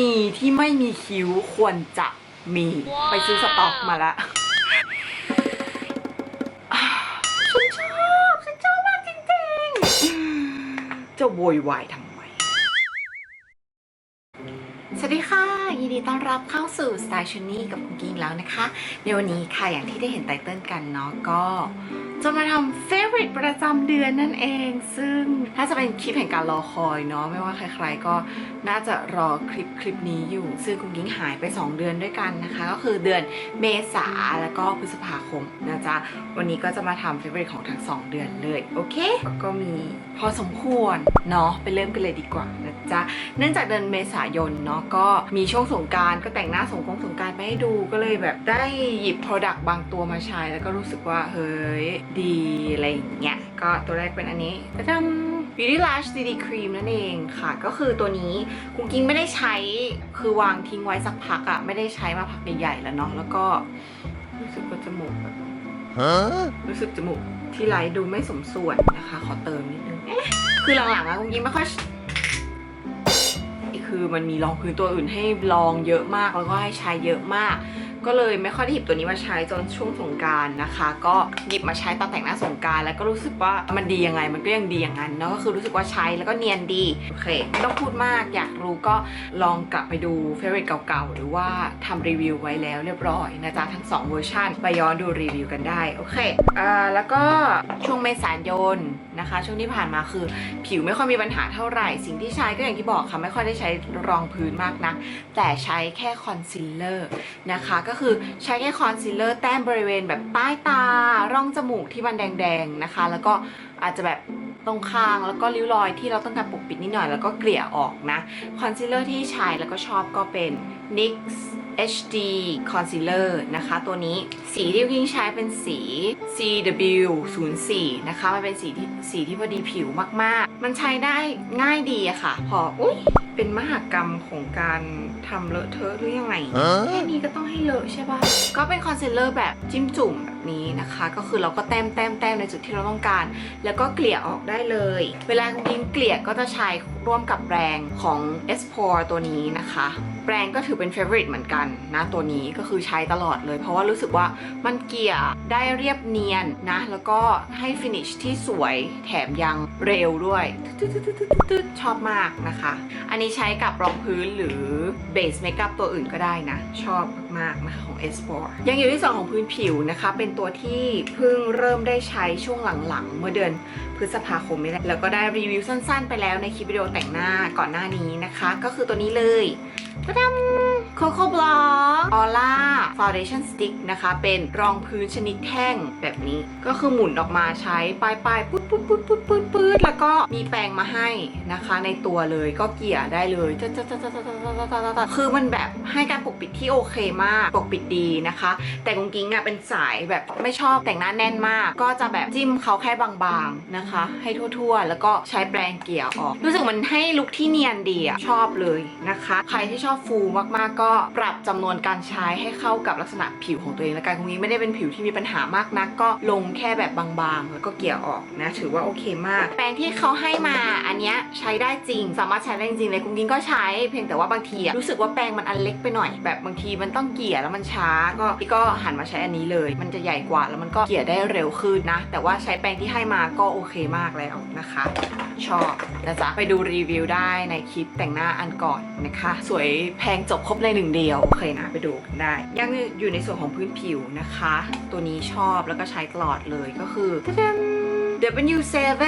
นีที่ไม่มีคิ้วควรจะมี ไปซื้อสต็อกมาละอ่าฉันชอบฉันชอบมากจริงๆ จะโวยวายทำไม สวัสดีค่ะ ยินดีต้อนรับเข้าสู่ Style s h o n y กับคุณกิ้งแล้วนะคะ ในวันนี้ค่ะอย่างที่ได้เห็นไตเติ้ลกันเนาะก็ จะมาทำ favorite ประจำเดือนนั่นเอง ซึ่งถ้าจะเป็นคลิปแห่งการรอคอยเนาะไม่ว่าใครๆก็น่าจะรอคลิปคลิปนี้อยู่ ซึ่งคุณกิ้งหายไป 2 เดือนด้วยกันนะคะ ก็คือเดือนเมษาแล้วก็พฤษภาคมนะจ๊ะ วันนี้ก็จะมาทำ favorite ของทั้ง 2 เดือนเลย โอเค ก็มีพอสมควรเนาะไปเริ่มกันเลยดีกว่านะจ๊ะเนื่องจากเดือนเมษายนเนาะก็มีช่วงสงการก็แต่งหน้าสงกรงสงการไปให้ดูก็เลยแบบได้หยิบ Product บางตัวมาใช้ แล้วก็รู้สึกว่าเฮ้ยดีอะไรอย่างเงี้ย ก็ตัวแรกเป็นอันนี้ตะดำ Beauty Lash DD Cream นั่นเองค่ะ ก็คือตัวนี้กุ้งกิ้งไม่ได้ใช้คือวางทิ้งไว้สักพักอะไม่ได้ใช้มาพักใหญ่ๆแล้วเนาะแล้วก็รู้สึกว่าจมูกแบบ Huh? รู้สึกจมูกที่ไลดูไม่สมส่วนนะคะ ขอเติมนิดนึงเอ๊ะคือหลังๆอะกุ้งกิ้งไม่ค่อยคือมันมีรองพื้นตัวอื่นให้ลองเยอะมากแล้วก็ให้ใช้เยอะมาก ก็เลยไม่ค่อยได้หยิบตัวนี้มาใช้จนช่วงสงการนะคะ ก็หยิบมาใช้ตอนแต่งหน้าสงการแล้วก็รู้สึกว่ามันดียังไงมันก็ยังดีอย่างนั้นเนาะก็คือรู้สึกว่าใช้แล้วก็เนียนดีโอเคไม่ต้องพูดมากอยากรู้ก็ลองกลับไปดูเฟรนเก่าๆ หรือว่าทำรีวิวไว้แล้วเรียบร้อยนะจ๊ะทั้ง 2 เวอร์ชันไปย้อนดูรีวิวกันได้โอเคอ่าแล้วก็ช่วงเมษายนนะคะ ช่วงที่ผ่านมาคือ ผิวไม่ค่อยมีปัญหาเท่าไหร่ สิ่งที่ใช้ก็อย่างที่บอกค่ะไม่ค่อยได้ใช้รองพื้นมากนะแต่ใช้แค่คอนซีลเลอร์นะคะก็คือใช้แค่คอนซีลเลอร์แต้มบริเวณแบบใต้ตา ร่องจมูกที่มันแดงๆนะคะ แล้วก็อาจจะแบบตรงคางแล้วก็ริ้วรอยที่เราต้องการปกปิดนิดหน่อยแล้วก็เกลี่ยออกนะคอนซีลเลอร์ที่ใช้แล้วก็ชอบก็เป็น NYX HD Concealer นะคะ ตัวนี้สีที่พิงใช้เป็นสี CW04 นะคะ มันเป็นสีที่สีที่พอดีผิวมากๆ มันใช้ได้ง่ายดีอะค่ะ พอ อุ้ยเป็นมหากรรมของการ ทำเลอะเทอะหรือยังไงแค่ Huh? นี้ก็ต้องให้เลอะใช่ป่ะ ก็เป็นคอนซีลเลอร์แบบจิ้มจุ่มแบบนี้นะคะ ก็คือเราก็แต้มแต้มแต้มในจุดที่เราต้องการ แล้วก็เกลี่ยออกได้เลย เวลายิงเกลี่ยก็จะใช้ร่วมกับแปรงของ e s p o r ตัวนี้นะคะแปรงก็ถือเป็น favorite เหมือนกันนะตัวนี้ก็คือใช้ตลอดเลย เพราะว่ารู้สึกว่ามันเกลี่ยได้เรียบเนียนนะ แล้วก็ให้ finish ที่สวยแถมยังเร็วด้วยตึ๊ดๆๆๆๆชอบมากนะคะ อันนี้ใช้กับรองพื้นหรือเบสเมคอัพตัวอื่นก็ได้นะ ชอบมากๆนะคะของ s อ r ยังอยู่ที่ส่วนของพื้นผิวนะคะ เป็นตัวที่เพิ่งเริ่มได้ใช้ช่วงหลังๆ เมื่อเดือนพฤษภาคมนี่แหละแล้วก็ได้รีวิวสั้นๆ ไปแล้วในคลิปวิดีโอแต่งหน้าก่อนหน้านี้นะคะ ก็คือตัวนี้เลย ตะดำโคโค่บล็อกออร่าฟาวเดชั่นสติ๊กนะคะ เป็นรองพื้นชนิดแท่งแบบนี้ ก็คือหมุนออกมาใช้ปลายปลายปุ๊ดปุ๊ดปุ๊ดปุ๊ดปุ๊ดปุ๊ดแล้วก็มีแปรงมาให้นะคะ ในตัวเลยก็เกลี่ยได้เลยจะจะจะจะจะจะคือมันแบบให้การปกปิดที่โอเคมาก ปกปิดดีนะคะ แต่กุ้งกิ้งอะเป็นสายแบบไม่ชอบแต่งหน้าแน่นมาก ก็จะแบบจิ้มเขาแค่บางๆนะคะ ให้ทั่วๆ แล้วก็ใช้แปรงเกลี่ยออก รู้สึกมันให้ลุคที่เนียนดีอะชอบเลยนะคะ ใครที่ชอบฟูมากๆ ก็ปรับจำนวนการใช้ให้เข้ากับลักษณะผิวของตัวเองและกันกุ้งกิ้ไม่ได้เป็นผิวที่มีปัญหามากนัก ก็ลงแค่แบบบางๆ แล้วก็เกี่ยออกนะถือว่าโอเคมาก แปรงที่เขาให้มาอันเนี้ยใช้ได้จริง สามารถใช้ได้จริงเลยกุ้งกิ้งก็ใช้เพียงแต่ว่าบางทีอะรู้สึกว่าแปรงมันอันเล็กไปหน่อยแบบบางทีมันต้องเกี่ยแล้วมันช้าก็พี่ก็หันมาใช้อันนี้เลย มันจะใหญ่กว่าแล้วมันก็เกี่ยได้เร็วขึ้นนะ แต่ว่าใช้แปรงที่ให้มาก็โอเคมากแล้วนะคะ ชอบนะจ๊ะไปดูรีวิวได้ในคลิปแต่งหน้าอันก่อนนะคะ สวยแพงจบครบในหนึ่งเดียวโอเคนะไปดูกันได้ ยังอยู่ในส่วนของพื้นผิวนะคะ ตัวนี้ชอบแล้วก็ใช้ตลอดเลยก็คือ W7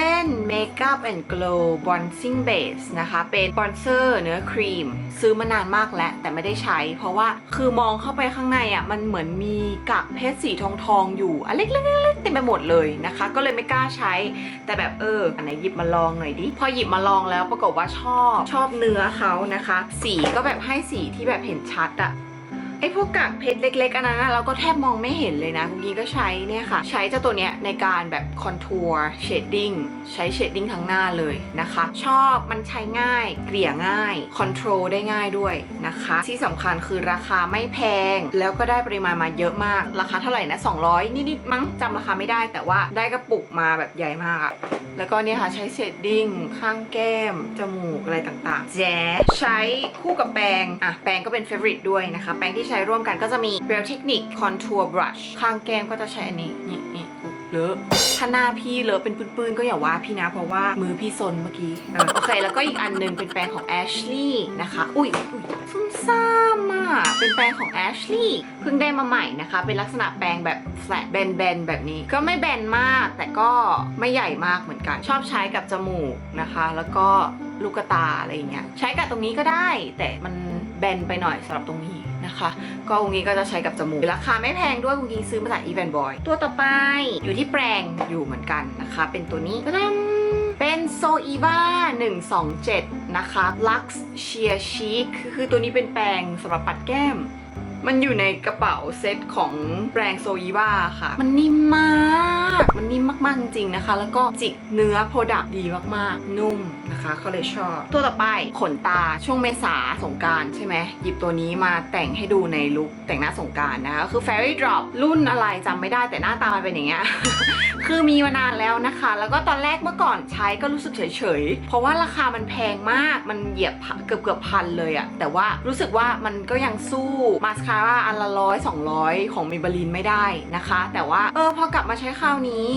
Makeup and Glow Bronzing Base นะคะ เป็นบอนเซอร์เนื้อครีม ซื้อมานานมากแล้ว แต่ไม่ได้ใช้ เพราะว่าคือมองเข้าไปข้างในอะ มันเหมือนมีกากเพชรสีทองทองๆอยู่อันเล็กๆเต็มไปหมดเลยนะคะ ก็เลยไม่กล้าใช้ แต่แบบเอออันไหนหยิบมาลองหน่อยดิ พอหยิบมาลองแล้วปรากฏว่าชอบ ชอบเนื้อเขานะคะ สีก็แบบให้สีที่แบบเห็นชัดอะ ไอ้พวกกากเพชรเล็กๆอันนั้นเราก็แทบมองไม่เห็นเลยนะคุณยิงก็ใช้เนี่ยค่ะ ใช้เจ้าตัวเนี้ยในการแบบคอนทัวร์เชดดิ้งใช้เชดดิ้งทั้งหน้าเลยนะคะ ชอบมันใช้ง่าย เกลี่ยง่ายคอนโทรลได้ง่ายด้วยนะคะ ที่สำคัญคือราคาไม่แพง แล้วก็ได้ปริมาณมาเยอะมาก ราคาเท่าไหร่นะ 200 นิดๆมั้งจำราคาไม่ได้ แต่ว่าได้กระปุกมาแบบใหญ่มากอะแล้วก็เนี่ยค่ะใช้เชดดิ้งข้างแก้ม จมูกอะไรต่างๆ แจ๊ใช้คู่กับแปรงอะแปรงก็เป็นเฟ v o r i t e ด้วยนะคะแปรงที่ใช้ร่วมกันก็จะมี Real Technique Contour Brush ข้างแก้มก็จะใช้อันนี้นี่นี่อุ๊ยเลอะถ้าหน้าพี่เลอะเป็นปื้นๆ ก็อย่าว่าพี่นะ เพราะว่ามือพี่ซนเมื่อกี้โอเค แล้วก็อีกอันหนึงเป็นแปรงของ Ashley นะคะ อุ้ยอุ้ยซุ่มซ่ามอะเป็นแปรงของ Ashley เพิ่งได้มาใหม่นะคะ เป็นลักษณะแปรงแบบ flat แบนๆ แบบนี้ ก็ไม่แบนมาก แต่ก็ไม่ใหญ่มากเหมือนกัน ชอบใช้กับจมูกนะคะ แล้วก็ลูกตาอะไรอย่างเงี้ย ใช้กับตรงนี้ก็ได้ แต่มันแบนไปหน่อยสำหรับตรงนี้ นะคะ ก็องนี้ก็จะใช้กับจมูก ราคาไม่แพงด้วยองนี้ซื้อมาจากอีแวนบอยตัวต่อไปอยู่ที่แปรงอยู่เหมือนกันนะคะ เป็นตัวนี้ก็ได้เป็นโซอีวา127 นะคะ Lux Sheer Chic คือคือตัวนี้เป็นแปรงสำหรับปัดแก้ม มันอยู่ในกระเป๋าเซตของแบรนด์โซอีวาค่ะ มันนิ่มมาก มันนิ่มมากๆจริงๆนะคะ แล้วก็จิกเนื้อโปรดักดีมากๆ นุ่มนะคะเขาเลยชอบ ตัวต่อไปขนตาช่วงเมษาสงกรารใช่ไหมหยิบตัวนี้มาแต่งให้ดูในลุคแต่งหน้าสงกรารนะคะก็คือ Fairy Drop รุ่นอะไรจำไม่ได้แต่หน้าตามันเป็นอย่างเงี้ยคือมีมานานแล้วนะคะ แล้วก็ตอนแรกเมื่อก่อนใช้ก็รู้สึกเฉยๆ เพราะว่าราคามันแพงมากมันเหยียบเกือบเกือบๆพันเลยอะแต่ว่ารู้สึกว่ามันก็ยังสู้มาสคาร่าอันละร้อยสองร้อยของมิบลินไม่ได้นะคะ แต่ว่าเออพอกลับมาใช้คราวนี้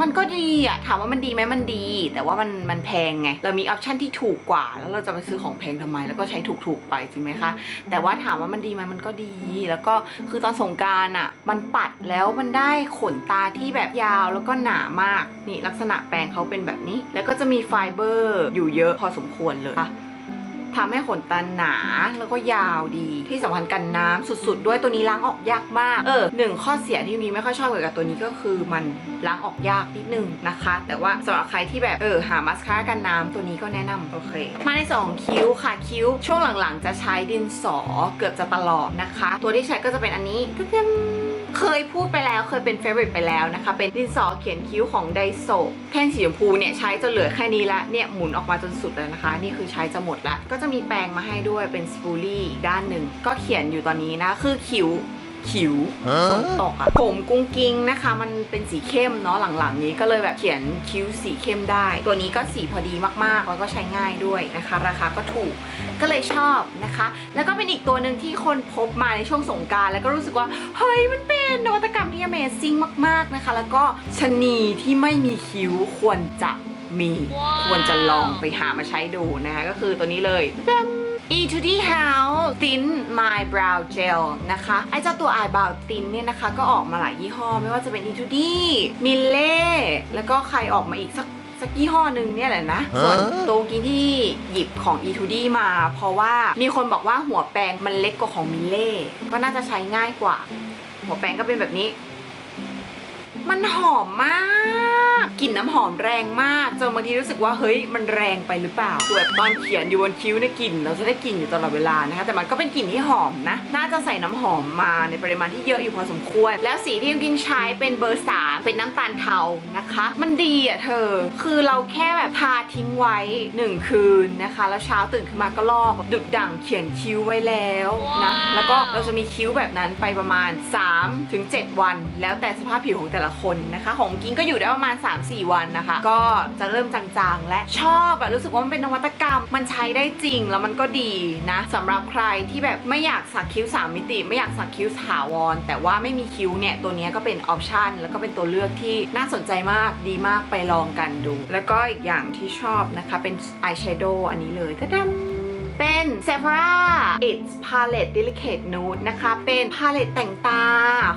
มันก็ดีอะถามว่ามันดีไหมมันดี แต่ว่ามันมันแพงไง เรามีออปชันที่ถูกกว่า แล้วเราจะไปซื้อของแพงทำไม แล้วก็ใช้ถูกๆไปจริงไหมคะ แต่ว่าถามว่ามันดีไหมมันก็ดี แล้วก็คือตอนสงการอะมันปัดแล้วมันได้ขนตาที่แบบยาวแล้วก็หนามากนี่ลักษณะแปรงเขาเป็นแบบนี้ แล้วก็จะมีไฟเบอร์อยู่เยอะพอสมควรเลยค่ะ ทำให้ขนตาหนาแล้วก็ยาวดีที่สำคัญกันน้ำสุด ๆ ด้วยตัวนี้ล้างออกยากมากเออหนึ่งข้อเสียที่มีไม่ค่อยชอบเกี่ยวกับตัวนี้ก็คือมันล้างออกยากนิดนึงนะคะ แต่ว่าสำหรับใครที่แบบเออหามาสคาร่ากันน้ำตัวนี้ก็แนะนำโอเค มาในสองคิ้วค่ะคิ้ว ช่วงหลังๆ จะใช้ดินสอเกือบจะตลอดนะคะ ตัวที่ใช้ก็จะเป็นอันนี้ตึ๊ดๆ เคยพูดไปแล้วเคยเป็นเฟเวอร์ตไปแล้วนะคะ เป็นดินสอเขียนคิ้วของไดโซแท่งสีชมพูเนี่ยใช้จนเหลือแค่นี้ละเนี่ยหมุนออกมาจนสุดแล้วนะคะ นี่คือใช้จะหมดละก็จะมีแปรงมาให้ด้วยเป็นสปูลี่อีกด้านหนึ่งก็เขียนอยู่ตอนนี้นะคือคิ้ว คิ้วฝนตกอะผมกุ้งกิ้งนะคะ มันเป็นสีเข้มเนาะหลังๆ นี้ก็เลยแบบเขียนคิ้วสีเข้มได้ ตัวนี้ก็สีพอดีมากๆ แล้วก็ใช้ง่ายด้วยนะคะ ราคาก็ถูกก็เลยชอบนะคะ แล้วก็เป็นอีกตัวหนึ่งที่คนพบมาในช่วงสงกรารแล้วก็รู้สึกว่า เฮ้ยมันเป็นนวัตกรรมที่ Amazing มาก ๆนะคะ แล้วก็ชะนีที่ไม่มีคิ้วควรจะมี ควรจะลองไปหามาใช้ดูนะคะ ก็คือตัวนี้เลย e to d House Thin My Brow Gel นะคะไอ้เจ้าตัว Eyebrow Thin เนี่ยนะคะ ก็ออกมาหลายยี่ห้อ ไม่ว่าจะเป็น e to d m i l l e แล้วก็ใครออกมาอีกสักสักยี่ห้อหนึ่งเนี่ยแหละนะ ส่วนตัวกี้ที่หยิบของ e to d มา เพราะว่ามีคนบอกว่าหัวแปรงมันเล็กกว่าของมิลเล่ก็น่าจะใช้ง่ายกว่า หัวแปรงก็เป็นแบบนี้ มันหอมมากกลิ่นน้ำหอมแรงมากจนบางทีรู้สึกว่าเฮ้ยมันแรงไปหรือเปล่าส่วนตอนเขียนอยู่บนคิ้วเนี่ยกลิ่นเราจะได้กลิ่นอยู่ตลอดเวลานะคะ แต่มันก็เป็นกลิ่นที่หอมนะ น่าจะใส่น้ำหอมมาในปริมาณที่เยอะอยู่พอสมควร แล้วสีที่กินใช้เป็นเบอร์สามเป็นน้ำตาลเทานะคะ มันดีอะเธอ คือเราแค่แบบทาทิ้งไว้หนึ่งคืนนะคะ แล้วเช้าตื่นขึ้นมาก็ลอกดุดดั่งเขียนคิ้วไว้แล้วนะแล้วก็เราจะมีคิ้วแบบนั้นไปประมาณ3-7ถึง7วัน แล้วแต่สภาพผิวของแต่ละคนนะคะ ของกินก็อยู่ได้ประมาณ 3-4 วันนะคะ ก็จะเริ่มจางๆ และชอบแบบรู้สึกว่ามันเป็นนวัตกรรม มันใช้ได้จริงแล้วมันก็ดีนะสำหรับใครที่แบบไม่อยากสักคิ้ว 3 มิติ ไม่อยากสักคิ้วถาวร แต่ว่าไม่มีคิ้วเนี่ย ตัวนี้ก็เป็นออปชันแล้วก็เป็นตัวเลือกที่น่าสนใจมากดีมากไปลองกันดู แล้วก็อีกอย่างที่ชอบนะคะเป็นอายแชโดว์อันนี้เลยก็ดำ เป็น Sephora It's Palette Delicate Nude นะคะ เป็นพาเลตแต่งตา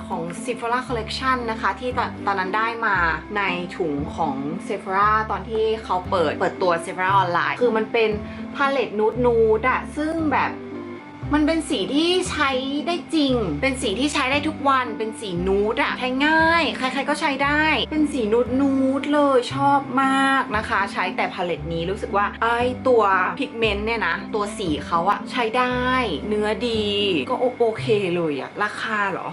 ของ Sephora Collection นะคะ ที่ตอนตอนนั้นได้มาในถุงของ Sephora ตอนที่เขาเปิดเปิดตัว Sephora ออนไลน์ คือมันเป็นพาเลตนูดนูดอะซึ่งแบบ มันเป็นสีที่ใช้ได้จริง เป็นสีที่ใช้ได้ทุกวัน เป็นสีนูดอะใช้ง่าย ใครๆก็ใช้ได้ เป็นสีนูดนูดเลยชอบมากนะคะ ใช้แต่พาเลตนี้รู้สึกว่าไอตัวพิกเมนต์เนี่ยนะ ตัวสีเขาอะใช้ได้ เนื้อดี ก็โอโอเคเลยอะราคาเหรอ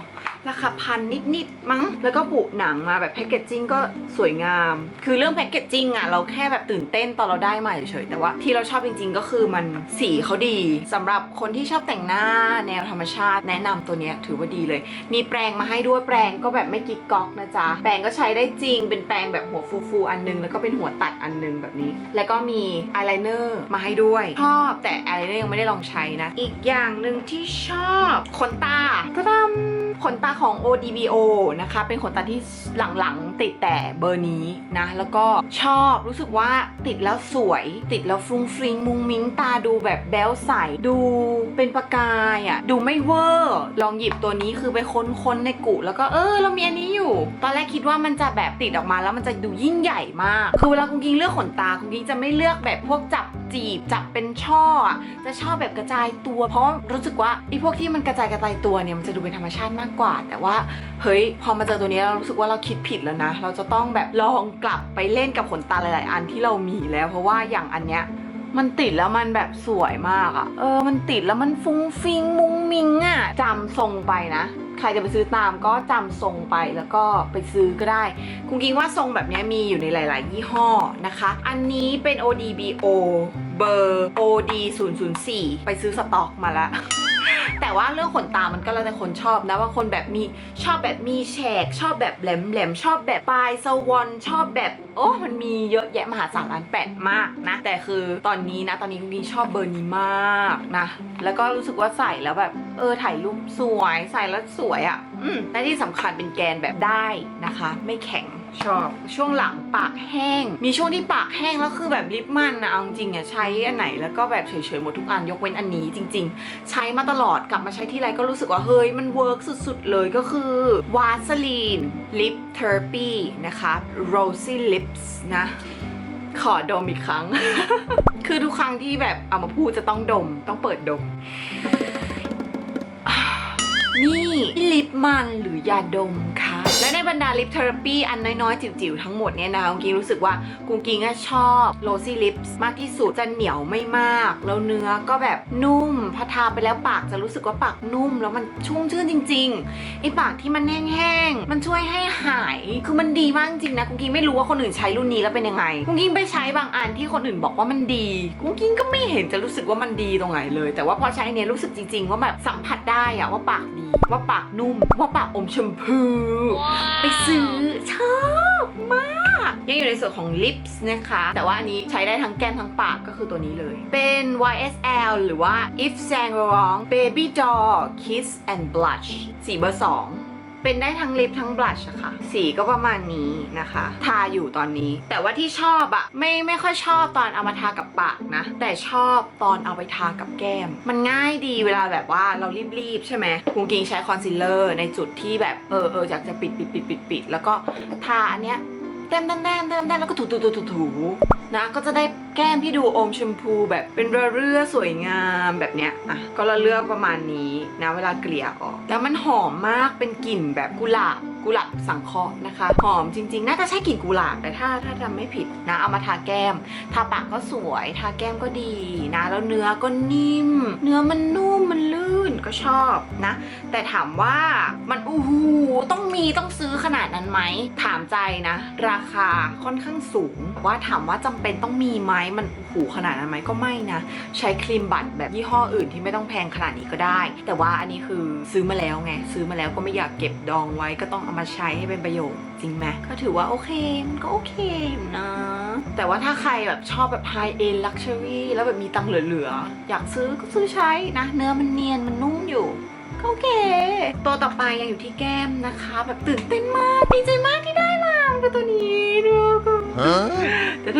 ราคาพันนิดๆมั้ง แล้วก็บุหนังมาแบบแพคเกจจิ้งก็สวยงาม คือเรื่องแพคเกจจิ้งอะเราแค่แบบตื่นเต้นตอนเราได้มาเฉยๆแต่ว่าที่เราชอบจริง ๆ ก็คือมันสีเขาดีสำหรับคนที่ชอบแต่งหน้าแนวธรรมชาติ แนะนำตัวเนี้ยถือว่าดีเลย มีแปรงมาให้ด้วยแปรงก็แบบไม่กิ๊กก๊อกนะจ๊ะแปรงก็ใช้ได้จริง เป็นแปรงแบบหัวฟูๆอันนึง แล้วก็เป็นหัวตัดอันนึงแบบนี้ แล้วก็มีอายไลเนอร์มาให้ด้วยชอบแต่อายไลเนอร์ยังไม่ได้ลองใช้นะ อีกอย่างหนึ่งที่ชอบขนตาตะดำขนตาของ ODBO นะคะ เป็นขนตาที่หลังๆ ติดแต่เบอร์นี้นะ แล้วก็ชอบรู้สึกว่าติดแล้วสวย ติดแล้วฟรุ้งฟริ้งมุงมิ้งตาดูแบบแบ๊วใส ดูเป็นประกายอะ่ะ ดูไม่เวอร์ ลองหยิบตัวนี้คือไปค้นๆในกุแล้วก็เออเรามีอันนี้อยู่ ตอนแรกคิดว่ามันจะแบบติดออกมาแล้วมันจะดูยิ่งใหญ่มาก คือเวลาคุณกิงเลือกขนตาคุณกิงจะไม่เลือกแบบพวกจับ จีบจับเป็นช่อจะชอบแบบกระจายตัว เพราะรู้สึกว่าไอ้พวกที่มันกระจายกระจายตัวเนี่ยมันจะดูเป็นธรรมชาติมากกว่า แต่ว่าเฮ้ยพอมาเจอตัวนี้เรารู้สึกว่าเราคิดผิดแล้วนะ เราจะต้องแบบลองกลับไปเล่นกับขนตาหลาย ๆ อันที่เรามีแล้ว เพราะว่าอย่างอันเนี้ย มันติดแล้วมันแบบสวยมากอะเออ มันติดแล้วมันฟุ้งฟิงมุงมิงอะจำทรงไปนะ ใครจะไปซื้อตามก็จำทรงไปแล้วก็ไปซื้อก็ได้ คุณกิงว่าทรงแบบนี้มีอยู่ในหลาย ๆ ยี่ห้อนะคะ อันนี้เป็น ODBO เบอร์ OD 0 0 4 ไปซื้อสต็อกมาแล้ว แต่ว่าเรื่องขนตามันก็แล้วแต่คนชอบนะว่าคนแบบมีชอบแบบมีแฉก ชอบแบบแหลมแหลมชอบแบบปลายสวอนชอบแบบโอ้มันมีเยอะแยะมหาศาลล้านแปดมากนะ แต่คือตอนนี้นะตอนนี้คุณกินชอบเบอร์นี้มากนะ แล้วก็รู้สึกว่าใส่แล้วแบบเออถ่ายรูปสวยใส่แล้วสวยอะ่ะและที่สำคัญเป็นแกนแบบได้นะคะ ไม่แข็ง ชอบช่วงหลังปากแห้ง มีช่วงที่ปากแห้งแล้วคือแบบลิปมันนะเอาจริงอะใช้อันไหนแล้วก็แบบเฉยๆหมดทุกอันยกเว้นอันนี้จริง ๆ ใช้มาตลอดกลับมาใช้ที่ไรก็รู้สึกว่าเฮ้ยมันเวิร์กสุดๆเลยก็คือวาสลีนลิปเทอร์ปีนะคะ Rosy Lips นะขอดมอีกครั้ง คือทุกครั้งที่แบบเอามาพูดจะต้องดมต้องเปิดดม นี่ลิปมันหรือยาดมคะ และในบรรดาลิปเทอราปีอันน้อยๆ จิ๋วๆ ทั้งหมดเนี่ยนะกุงกิงรู้สึกว่ากุงกิงชอบโ o ซี่ลิปส์มากที่สุดจะเหนียวไม่มาก แล้วเนื้อก็แบบนุ่มพอทาไปแล้วปากจะรู้สึกว่าปากนุ่ม แล้วมันชุ่มชื่นจริงๆไอปากที่มันแห้งๆมันช่วยให้หายคือมันดีมากจริงนะกุงกิงไม่รู้ว่าคนอื่นใช้รุ่นนี้แล้วเป็นยังไงกุงกิงไปใช้บางอันที่คนอื่นบอกว่ามันดีกุงกิงก็ไม่เห็นจะรู้สึกว่ามันดีตรงไหนเลย แต่ว่าพอใช้เนี่ยรู้สึกจริง ๆ ว่าแบบสัมผัสได้อะว่าปากดีว่าปากนุ่มว่าปากอมชมพูไปซื้อชอบมาก ยังอยู่ในส่วนของลิปส์นะคะ แต่ว่าอันนี้ใช้ได้ทั้งแก้มทั้งปากก็คือตัวนี้เลย เป็น YSL หรือว่า Yves Saint Laurent Baby Doll Kiss and Blush สีเบอร์2 เป็นได้ทั้งลิปทั้งบลัชค่ะ สีก็ประมาณนี้นะคะ ทาอยู่ตอนนี้ แต่ว่าที่ชอบอะไม่ไม่ค่อยชอบตอนเอามาทากับปากนะ แต่ชอบตอนเอาไปทากับแก้ม มันง่ายดีเวลาแบบว่าเรารีบๆใช่ไหมกุงกิงใช้คอนซีลเลอร์ในจุดที่แบบเออเอออยากจะปิดปิดปิดปิดปิดแล้วก็ทาอันเนี้ยแต้มแต้มแต้มแต้มแต้มแล้วก็ถูถูถูถูถูนะก็จะได้ แก้มที่ดูอมชมพูแบบเป็นรือเรือสวยงามแบบเนี้ยอะก็ละเลือประมาณนี้นะเวลาเกลี่ยออกแล้วมันหอมมากเป็นกลิ่นแบบกุหลาบกุหลาบสังเคราะห์นะคะหอมจริงๆ น่าจะใช่กลิ่นกุหลาบแต่ถ้าถ้าจำไม่ผิดนะเอามาทาแก้ม ทาปากก็สวยทาแก้มก็ดีนะ แล้วเนื้อก็นิ่ม เนื้อมันนุ่มมันลื่นก็ชอบนะ แต่ถามว่ามันอู้หูต้องมีต้องซื้อขนาดนั้นไหมถามใจนะ ราคาค่อนข้างสูง ว่าถามว่าจำเป็นต้องมีไหมมันอู้หูขนาดนั้นไหมก็ไม่นะ ใช้ครีมบัตรแบบยี่ห้ออื่นที่ไม่ต้องแพงขนาดนี้ก็ได้ แต่ว่าอันนี้คือซื้อมาแล้วไง ซื้อมาแล้วก็ไม่อยากเก็บดองไว้ก็ต้องเอามาใช้ให้เป็นประโยชน์จริงไหมก็ถือว่าโอเคมันก็โอเคอยู่นะ แต่ว่าถ้าใครแบบชอบแบบ high end luxury แล้วแบบมีตังค์เหลือๆ อยากซื้อก็ซื้อใช้นะ เนื้อมันเนียนมันนุ่มอยู่ก็โอเค ตัวต่อไปยังอยู่ที่แก้มนะคะ แบบตื่นเต้นมากดีใจมากที่ได้มาเป็นตัวนี้ดูก็ The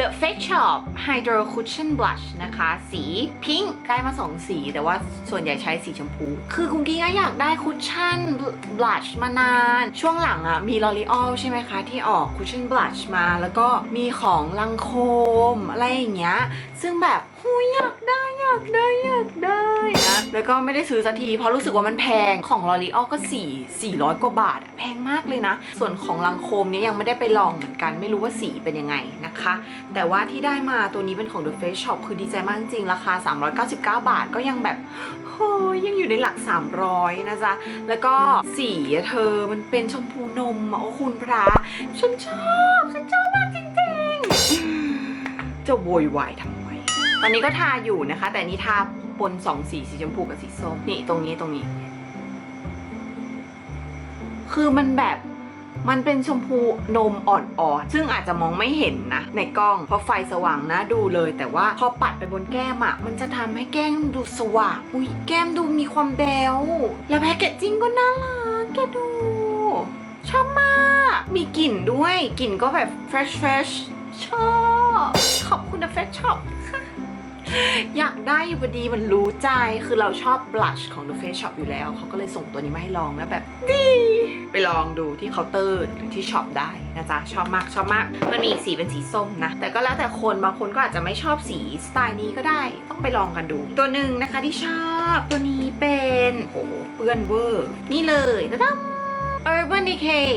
The Face Shop Hydro Cushion Blush นะคะ สีพิงค์ได้มาสองสี แต่ว่าส่วนใหญ่ใช้สีชมพู คือคุณกี้ก็อยากได้คุชชั่นบลัชมานาน ช่วงหลังอะมี L'Oreal ใช่ไหมคะ ที่ออกคุชชั่นบลัชมา แล้วก็มีของลังโคม อะไรอย่างเงี้ย ซึ่งแบบหุยอยากได้อยากได้อยากได้นะแล้วก็ไม่ได้ซื้อสักทีเพราะรู้สึกว่ามันแพงของลอรีออก็4 400 กว่าบาท แพงมากเลยนะ ส่วนของลังโคมเนี้ยังไม่ได้ไปลองเหมือนกัน ไม่รู้ว่าสีเป็นยังไงนะคะแต่ว่าที่ได้มาตัวนี้เป็นของ The Face Shop คือดีใจมากจริงราคา 399 บาทก็ยังแบบโอ้ยยังอยู่ในหลัก 300 นะจ๊ะ แล้วก็สีเธอมันเป็นชมพูนมอะโอ้คุณพระฉันชอบฉันชอบมากจริงๆ จะโวยวายทำไม ตอนนี้ก็ทาอยู่นะคะ แต่นนี้ทาปนสองสีสีชมพูกับสีส้มนี่ตรงนี้ตรงนี้ คือมันแบบ มันเป็นชมพูนมอ่อนๆ ซึ่งอาจจะมองไม่เห็นนะ ในกล้อง เพราะไฟสว่างนะดูเลย แต่ว่าพอปัดไปบนแก้มอะมันจะทำให้แก้มดูสว่าง อุ้ยแก้มดูมีความแดว แล้วแพคเกจจิ้งก็น่ารักแกดู ชอบมาก มีกลิ่นด้วย กลิ่นก็แบบ fresh fresh ชอบ ขอบคุณนะ fresh shop ค่ะ อยากได้อยู่พอดีมันรู้ใจคือเราชอบบลัชของ The Face Shop อยู่แล้ว เขาก็เลยส่งตัวนี้มาให้ลองแล้วแบบดี ไปลองดูที่เคาน์เตอร์หรือที่ช็อปได้นะจ๊ะ ชอบมากชอบมาก มันมีอีกสีเป็นสีส้มนะ แต่ก็แล้วแต่คนบางคนก็อาจจะไม่ชอบสีสไตล์นี้ก็ได้ ต้องไปลองกันดู ตัวหนึ่งนะคะที่ชอบตัวนี้เป็นโอ้โหเปื้อนเวอร์ นี่เลยตะดำ Urban Decay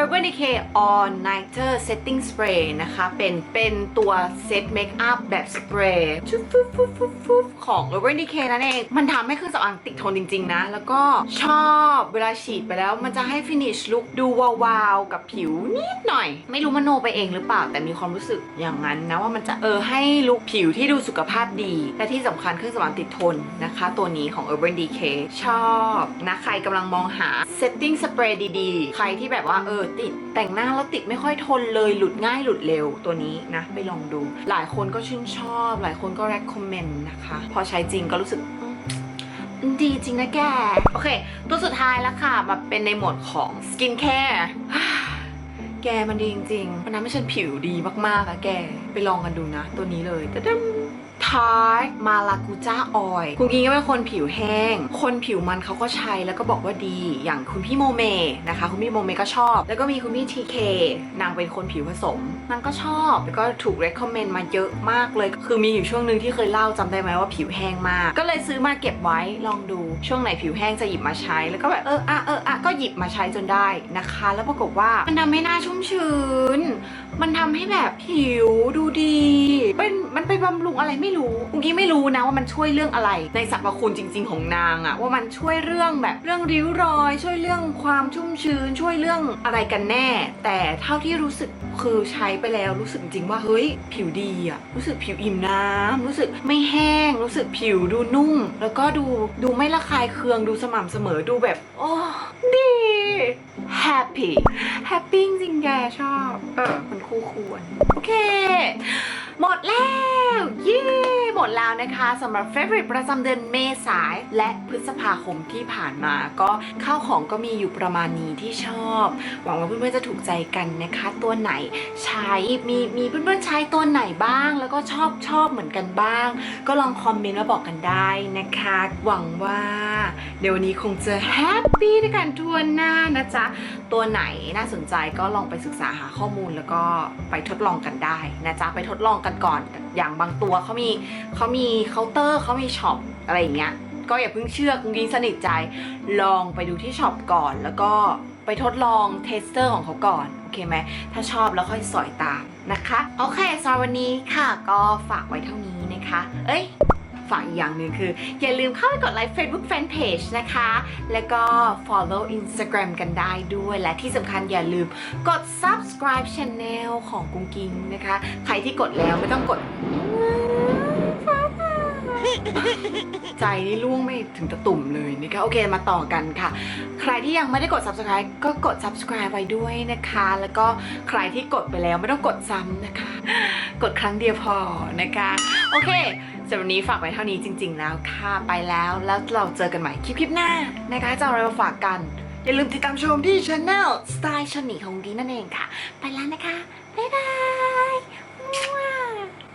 Urban Decay All Nighter Setting Spray นะคะ เป็นเป็นตัวเซตเมคอัพแบบสเปรย์ชุบฟุบฟุบฟุบฟุบของ Urban Decay นั่นเอง มันทำให้เครื่องสำอางติดทนจริง ๆ นะ แล้วก็ชอบเวลาฉีดไปแล้ว มันจะให้ finish look ดูวาวๆ กับผิวนิดหน่อย ไม่รู้มโนไปเองหรือเปล่า แต่มีความรู้สึกอย่างนั้นนะว่ามันจะเออให้ลุคผิวที่ดูสุขภาพดี และที่สำคัญเครื่องสำอางติดทนนะคะ ตัวนี้ของ Urban Decay ชอบนะใครกำลังมองหา setting spray ดีๆ ใครที่แบบว่าเออติด แต่งหน้าแล้วติดไม่ค่อยทนเลยหลุดง่ายหลุดเร็วตัวนี้นะไปลองดู หลายคนก็ชื่นชอบ หลายคนก็ recommend นะคะ พอใช้จริงก็รู้สึกดีจริงนะแก โอเค ตัวสุดท้ายแล้วค่ะมาเป็นในหมวดของ skin care แกมันดีจริงๆมันทำให้ฉันผิวดีมากๆอะแก ไปลองกันดูนะ ตัวนี้เลยตะดึม ทาร์มาลากูจ้าออยคุณกิงก็เป็นคนผิวแห้ง คนผิวมันเขาก็ใช้แล้วก็บอกว่าดี อย่างคุณพี่โมเมนะคะ คุณพี่โมเมก็ชอบ แล้วก็มีคุณพี่ทีเคนางเป็นคนผิวผสมนางก็ชอบ แล้วก็ถูก recommend มาเยอะมากเลย คือมีอยู่ช่วงหนึ่งที่เคยเล่าจำได้ไหมว่าผิวแห้งมาก ก็เลยซื้อมาเก็บไว้ลองดูช่วงไหนผิวแห้งจะหยิบมาใช้ แล้วก็แบบเอออะเอออะก็หยิบมาใช้จนได้นะคะ แล้วปรากฏว่ามันทำให้หน้าชุ่มชื้น มันทำให้แบบผิวดูดี เป็นมันไปบำรุงอะไรไม่รู้คุณกี้ไม่รู้นะว่ามันช่วยเรื่องอะไร ในสรรพคุณจริง ๆ ของนางอะว่ามันช่วยเรื่องแบบเรื่องริ้วรอย ช่วยเรื่องความชุ่มชื้น ช่วยเรื่องอะไรกันแน่ แต่เท่าที่รู้สึกคือใช้ไปแล้วรู้สึกจริงว่าเฮ้ยผิวดีอะรู้สึกผิวอิ่มน้ำรู้สึกไม่แห้ง รู้สึกผิวดูนุ่ม แล้วก็ดูดูไม่ระคายเคืองดูสม่ำเสมอดูแบบโอ้ดี happy happy จริงแกชอบ เออมันคู่ควร โอเค หมดแล้วเย้หมดแล้วนะคะสำหรับ favorite ประจำเดือนเมษายนและพฤษภาคมที่ผ่านมา ก็ข้าวของก็มีอยู่ประมาณนี้ที่ชอบ หวังว่าเพื่อนๆจะถูกใจกันนะคะ ตัวไหนใช้มีมีเพื่อนๆใช้ตัวไหนบ้าง แล้วก็ชอบชอบเหมือนกันบ้าง ก็ลองคอมเมนต์มาบอกกันได้นะคะ หวังว่าเดี๋ยววันนี้คงจะแฮปปี้ด้วยกันทั่วหน้านะจ๊ะตัวไหนน่าสนใจก็ลองไปศึกษาหาข้อมูลแล้วก็ไปทดลองกันได้นะจ๊ะไปทดลองกันก่อน อย่างบางตัวเขามีเขามีเคาน์เตอร์เขามีช็อปอะไรอย่างเงี้ยก็อย่าเพิ่งเชื่อคุณยิ่งสนิทใจ ลองไปดูที่ช็อปก่อน แล้วก็ไปทดลองเทสเตอร์ของเขาก่อน โอเคไหม ถ้าชอบแล้วค่อยสอยตามนะคะ โอเคสำหรับวันนี้ค่ะ ก็ฝากไว้เท่านี้นะคะ เอ้ย ฝากอีกอย่างหนึ่งคือ อย่าลืมเข้าไปกดไลค์ Facebook Fanpage นะคะ แล้วก็ follow Instagram กันได้ด้วย และที่สำคัญอย่าลืมกด subscribe channel ของกุ้งกิ้งนะคะ ใครที่กดแล้วไม่ต้องกด ใจนี่ล่วงไม่ถึงตะตุ่มเลยนะคะโอเคมาต่อกันค่ะ ใครที่ยังไม่ได้กด subscribe ก็กด subscribe ไว้ด้วยนะคะ แล้วก็ใครที่กดไปแล้วไม่ต้องกดซ้ำนะคะ กดครั้งเดียวพอนะคะ โอเคสำหรับวันนี้ฝากไว้เท่านี้จริง ๆ แล้วค่ะไปแล้วแล้วเราเจอกันใหม่คลิปหน้านะคะจะเอาอะไรมาฝากกันอย่าลืมติดตามชมที่ช anel สไตล์ชนีของดีนั่นเองค่ะ ไปแล้วนะคะ บ๊ายบาย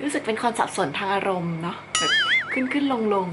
รู้สึกเป็นคนสับสนทางอารมณ์เนาะ ขึ้นขึ้นลงลง